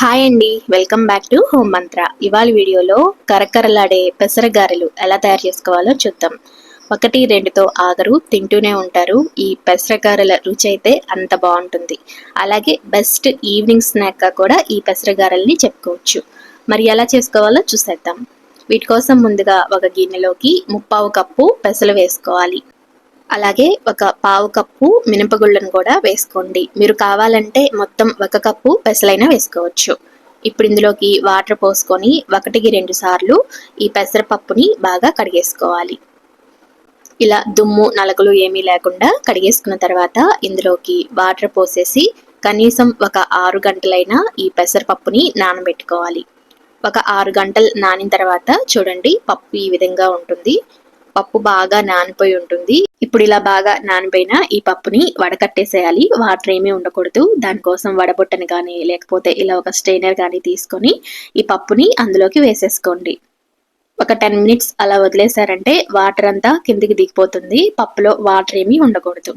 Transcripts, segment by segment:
Hi అండి. Welcome back to home మంత్ర. ఇవాళ వీడియోలో కరకరలాడే పెసరగారెలు ఎలా తయారు చేసుకోవాలో చూద్దాం. ఒకటి రెండుతో ఆగరు తింటూనే ఉంటారు. ఈ పెసరగారెల రుచి అయితే అంత బాగుంటుంది. అలాగే బెస్ట్ ఈవినింగ్ స్నాక్గా కూడా ఈ పెసరగారెల్ని చెప్పుకోవచ్చు. మరి ఎలా చేసుకోవాలో చూసేద్దాం. వీటి కోసం ముందుగా ఒక గిన్నెలోకి ముప్పావు కప్పు పెసలు వేసుకోవాలి. అలాగే ఒక పావు కప్పు మినపగుళ్ళను కూడా వేసుకోండి. మీరు కావాలంటే మొత్తం ఒక కప్పు పెసలైనా వేసుకోవచ్చు. ఇప్పుడు ఇందులోకి వాటర్ పోసుకొని ఒకటికి రెండు సార్లు ఈ పెసరపప్పుని బాగా కడిగేసుకోవాలి. ఇలా దుమ్ము నలకలు ఏమీ లేకుండా కడిగేసుకున్న తర్వాత ఇందులోకి వాటర్ పోసేసి కనీసం ఒక ఆరు గంటలైనా ఈ పెసరపప్పుని నానబెట్టుకోవాలి. ఒక ఆరు గంటలు నానిన తర్వాత చూడండి పప్పు ఈ విధంగా ఉంటుంది. పప్పు బాగా నానిపోయి ఉంటుంది. ఇప్పుడు ఇలా బాగా నానిపోయిన ఈ పప్పుని వడకట్టేసేయాలి. వాటర్ ఏమీ ఉండకూడదు. దానికోసం వడబొట్టని కానీ లేకపోతే ఇలా ఒక స్ట్రైనర్ కానీ తీసుకొని ఈ పప్పుని అందులోకి వేసేసుకోండి. ఒక టెన్ మినిట్స్ అలా వదిలేశారంటే వాటర్ అంతా కిందికి దిగిపోతుంది. పప్పులో వాటర్ ఏమీ ఉండకూడదు.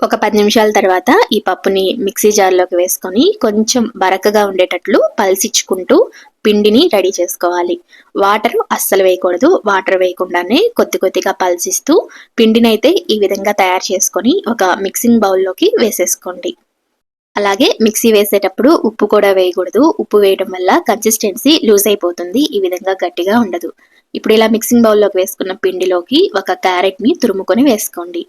ఒక పది నిమిషాల తర్వాత ఈ పప్పుని మిక్సీ జార్లోకి వేసుకొని కొంచెం బరకగా ఉండేటట్లు పలిసిచ్చుకుంటూ పిండిని రెడీ చేసుకోవాలి. వాటర్ అస్సలు వేయకూడదు. వాటర్ వేయకుండానే కొద్ది కొద్దిగా పల్సిస్తూ పిండిని అయితే ఈ విధంగా తయారు చేసుకొని ఒక మిక్సింగ్ బౌల్లోకి వేసేసుకోండి. అలాగే మిక్సీ వేసేటప్పుడు ఉప్పు కూడా వేయకూడదు. ఉప్పు వేయడం వల్ల కన్సిస్టెన్సీ లూజ్ అయిపోతుంది. ఈ విధంగా గట్టిగా ఉండదు. ఇప్పుడు ఇలా మిక్సింగ్ బౌల్లోకి వేసుకున్న పిండిలోకి ఒక క్యారెట్ని తురుముకొని వేసుకోండి.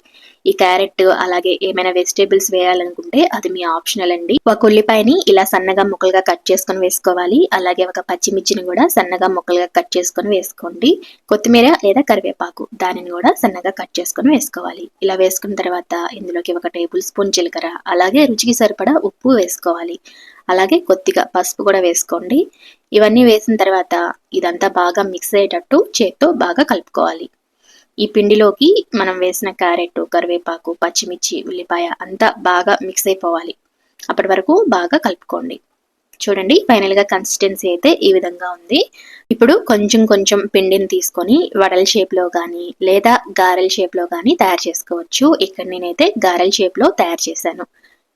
ఈ క్యారెట్ అలాగే ఏమైనా వెజిటేబుల్స్ వేయాలనుకుంటే అది మీ ఆప్షనల్ అండి. ఒక ఉల్లిపాయని ఇలా సన్నగా ముక్కలుగా కట్ చేసుకొని వేసుకోవాలి. అలాగే ఒక పచ్చిమిర్చిని కూడా సన్నగా ముక్కలుగా కట్ చేసుకొని వేసుకోండి. కొత్తిమీర లేదా కరివేపాకు దానిని కూడా సన్నగా కట్ చేసుకొని వేసుకోవాలి. ఇలా వేసుకున్న తర్వాత ఇందులోకి ఒక టేబుల్ స్పూన్ జీలకర్ర అలాగే రుచికి సరిపడా ఉప్పు వేసుకోవాలి. అలాగే కొద్దిగా పసుపు కూడా వేసుకోండి. ఇవన్నీ వేసిన తర్వాత ఇదంతా బాగా మిక్స్ అయ్యేటట్టు చేత్తో బాగా కలుపుకోవాలి. ఈ పిండిలోకి మనం వేసిన క్యారెట్ కరివేపాకు పచ్చిమిర్చి ఉల్లిపాయ అంతా బాగా మిక్స్ అయిపోవాలి. అప్పటి వరకు బాగా కలుపుకోండి. చూడండి ఫైనల్గా కన్సిస్టెన్సీ అయితే ఈ విధంగా ఉంది. ఇప్పుడు కొంచెం కొంచెం పిండిని తీసుకొని వడల షేప్లో కానీ లేదా గారెల షేప్లో కానీ తయారు చేసుకోవచ్చు. ఇక్కడ నేనైతే గారెల షేప్లో తయారు చేశాను.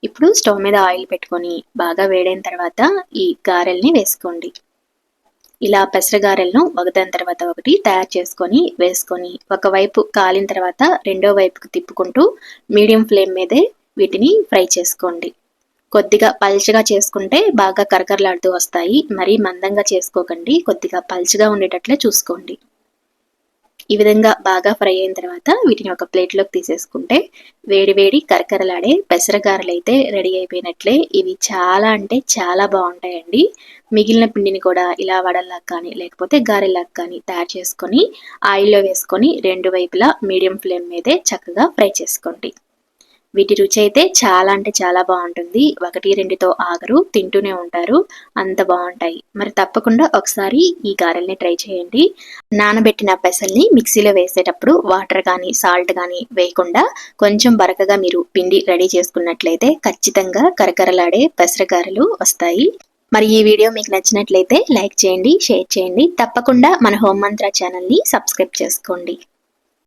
ఇప్పుడు స్టవ్ మీద ఆయిల్ పెట్టుకొని బాగా వేడైన తర్వాత ఈ గారెల్ని వేసుకోండి. ఇలా పెసరగారెలను ఒకదాని తర్వాత ఒకటి తయారు చేసుకొని వేసుకొని ఒకవైపు కాలిన తర్వాత రెండో వైపుకు తిప్పుకుంటూ మీడియం ఫ్లేమ్ మీదే వీటిని ఫ్రై చేసుకోండి. కొద్దిగా పల్చగా చేసుకుంటే బాగా కరకరలాడుతూ వస్తాయి. మరీ మందంగా చేసుకోకండి. కొద్దిగా పల్చగా ఉండేటట్లే చూసుకోండి. ఈ విధంగా బాగా ఫ్రై అయిన తర్వాత వీటిని ఒక ప్లేట్లోకి తీసేసుకుంటే వేడి వేడి కరకరలాడే పెసరగారలు అయితే రెడీ అయిపోయినట్లే. ఇవి చాలా అంటే చాలా బాగుంటాయండి. మిగిలిన పిండిని కూడా ఇలా వడల్లాగా కానీ లేకపోతే గారెలాగా కానీ తయారు చేసుకొని ఆయిల్లో వేసుకొని రెండు వైపులా మీడియం ఫ్లేమ్ మీదే చక్కగా ఫ్రై చేసుకోండి. వీటి రుచి అయితే చాలా అంటే చాలా బాగుంటుంది. ఒకటి రెండుతో ఆగరు తింటూనే ఉంటారు. అంత బాగుంటాయి. మరి తప్పకుండా ఒకసారి ఈ గారెల్ని ట్రై చేయండి. నానబెట్టిన పెసల్ని మిక్సీలో వేసేటప్పుడు వాటర్ కానీ సాల్ట్ కానీ వేయకుండా కొంచెం బరకగా మీరు పిండి రెడీ చేసుకున్నట్లయితే ఖచ్చితంగా కరకరలాడే పెసరగారెలు వస్తాయి. మరి ఈ వీడియో మీకు నచ్చినట్లయితే లైక్ చేయండి షేర్ చేయండి. తప్పకుండా మన హోమ్ మంత్ర ఛానల్ని సబ్స్క్రైబ్ చేసుకోండి.